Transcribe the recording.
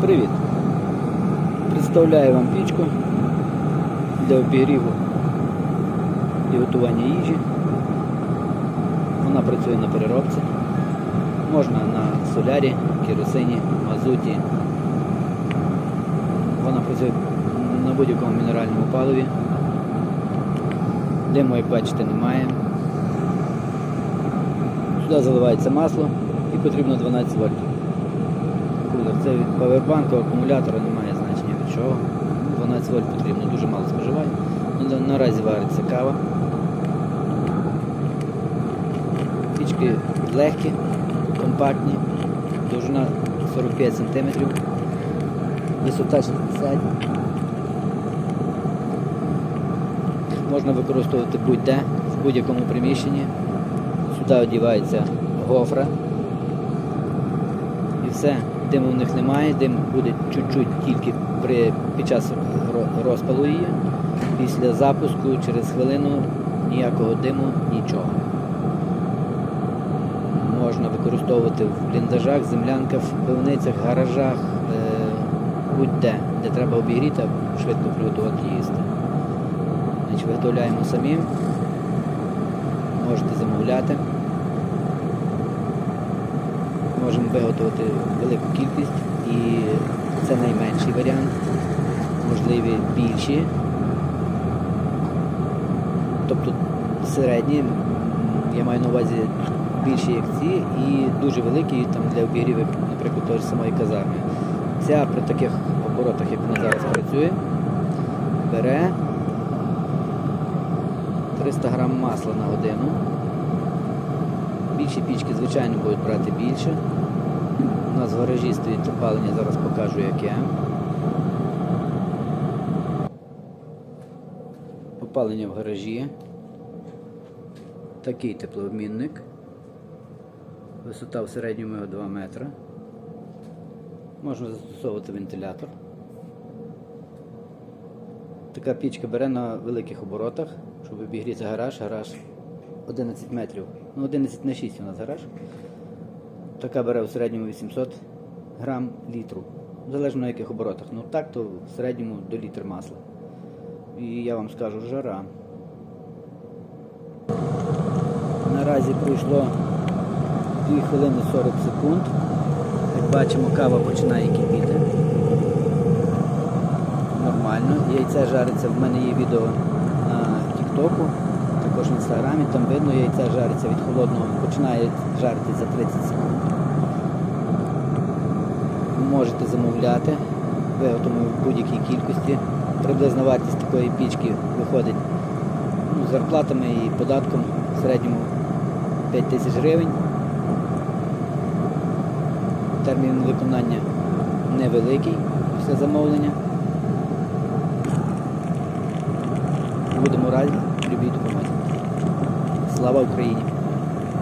Привіт! Представляю вам пічку для обігріву і готування їжі. Вона працює на переробці. Можна на солярі, керосині, мазуті. Вона працює на будь-якому мінеральному паливі. Диму, як бачите, немає. Сюди заливається масло і потрібно 12 вольт. Кулер. Це від павербанку, акумулятора немає значення від чого. 12 вольт потрібно, дуже мало споживає. Ну, Наразі вариться кава. Пічки легкі, компактні, довжина 45 см, висота 60 Можна використовувати будь-де, в будь-якому приміщенні. Сюди одівається гофра. Все, диму в них немає, дим буде чуть-чуть тільки при, під час розпалу її. Після запуску через хвилину ніякого диму, нічого. Можна використовувати в бліндажах, землянках, пивницях, гаражах, е, будь-де, де треба обігріти, швидко приготувати їсти. Виготовляємо самі. Можете замовляти. Можемо виготовити велику кількість і це найменший варіант. Можливі більші. Тобто середні, я маю на увазі більші як ці і дуже великі там для обігріву, наприклад, ж самої казарми. Ця при таких оборотах, як вона зараз працює, бере 300 грам масла на годину. Більші пічки, звичайно, будуть брати більше. У нас в гаражі стоїть опалення, зараз покажу яке. Опалення в гаражі. Такий теплообмінник. Висота в середньому його 2 метри. Можна застосовувати вентилятор. Така пічка бере на великих оборотах, щоб обігріти гараж. Гараж 11 метрів. Ну, 11 на 6 у нас гараж. Така бере в середньому 800 грам літру. Залежно на яких оборотах. Ну так, то в середньому до літр масла. І я вам скажу жара. Наразі пройшло 2 хвилини 40 секунд. Як бачимо, кава починає кипіти. Нормально. Яйце жариться, в мене є відео на Тіктоку, також в інстаграмі, там видно, яйце жариться від холодного, починає жаритись за 30 секунд. Можете замовляти, виготовимо в будь-якій кількості. Приблизна вартість такої пічки виходить ну, з зарплатами і податком в середньому 5 тисяч гривень. Термін виконання невеликий після замовлення. Будемо раді любій допомозі. Слава Україні!